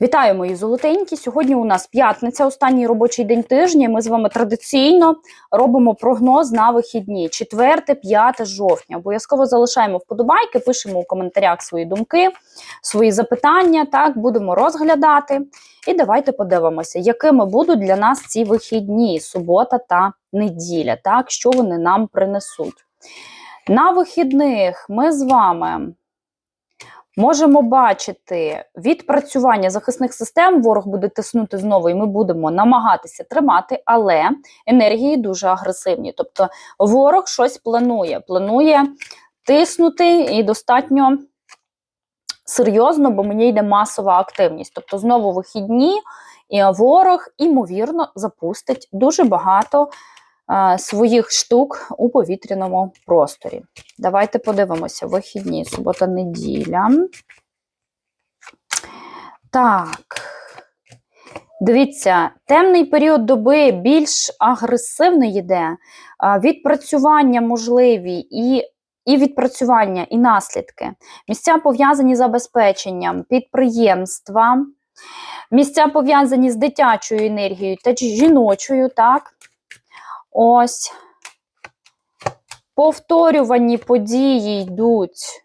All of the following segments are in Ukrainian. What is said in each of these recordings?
Вітаю, мої золотенькі. Сьогодні у нас п'ятниця, останній робочий день тижня. Ми з вами традиційно робимо прогноз на вихідні 4-5 жовтня. Обов'язково залишаємо вподобайки, пишемо у коментарях свої думки, свої запитання. Так, будемо розглядати. І давайте подивимося, якими будуть для нас ці вихідні, субота та неділя. Так, що вони нам принесуть. На вихідних ми з вами. Можемо бачити відпрацювання захисних систем. Ворог буде тиснути знову, і ми будемо намагатися тримати, але енергії дуже агресивні. Тобто ворог щось планує. Планує тиснути і достатньо серйозно, бо мені йде масова активність. Тобто, знову вихідні, і ворог, імовірно, запустить дуже багато своїх штук у повітряному просторі. Давайте подивимося, вихідні, субота, неділя. Так. Дивіться, темний період доби більш агресивний йде. Відпрацювання можливі і, і відпрацювання, і наслідки. Місця пов'язані з забезпеченням, підприємства, місця пов'язані з дитячою енергією та жіночою, так? Ось повторювані події йдуть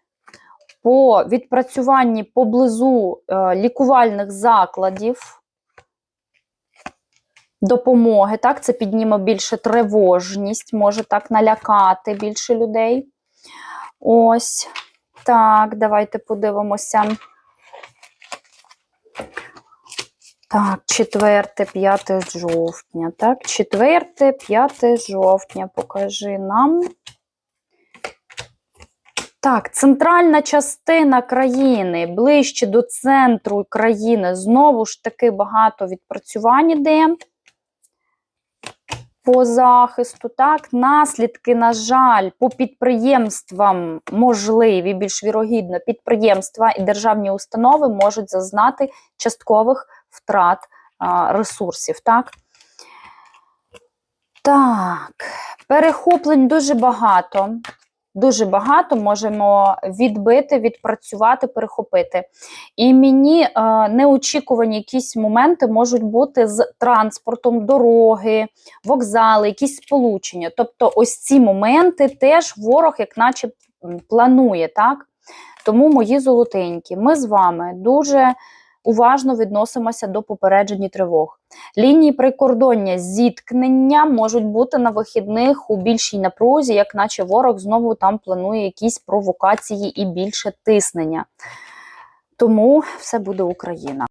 по відпрацюванні поблизу е, лікувальних закладів допомоги. Так, це підніме більше тривожність, може так налякати більше людей. Ось. Так, давайте подивимося. Так, 4-5 жовтня. Так, 4-5 жовтня. Покажи нам. Так, центральна частина країни, ближче до центру країни, знову ж таки багато відпрацювань іде по захисту. Так, наслідки, на жаль, по підприємствам можливі, більш вірогідно, підприємства і державні установи можуть зазнати часткових втрат ресурсів. Так? так, перехоплень дуже багато. Дуже багато можемо відбити, відпрацювати, перехопити. І мені е, неочікувані якісь моменти можуть бути з транспортом, дороги, вокзали, якісь сполучення. Тобто, ось ці моменти теж ворог, як наче планує, так? Тому мої золотенькі, ми з вами дуже уважно відносимося до попереджень тривог. Лінії прикордоння зіткнення можуть бути на вихідних у більшій напрузі, як наче ворог знову там планує якісь провокації і більше тиснення. Тому все буде Україна.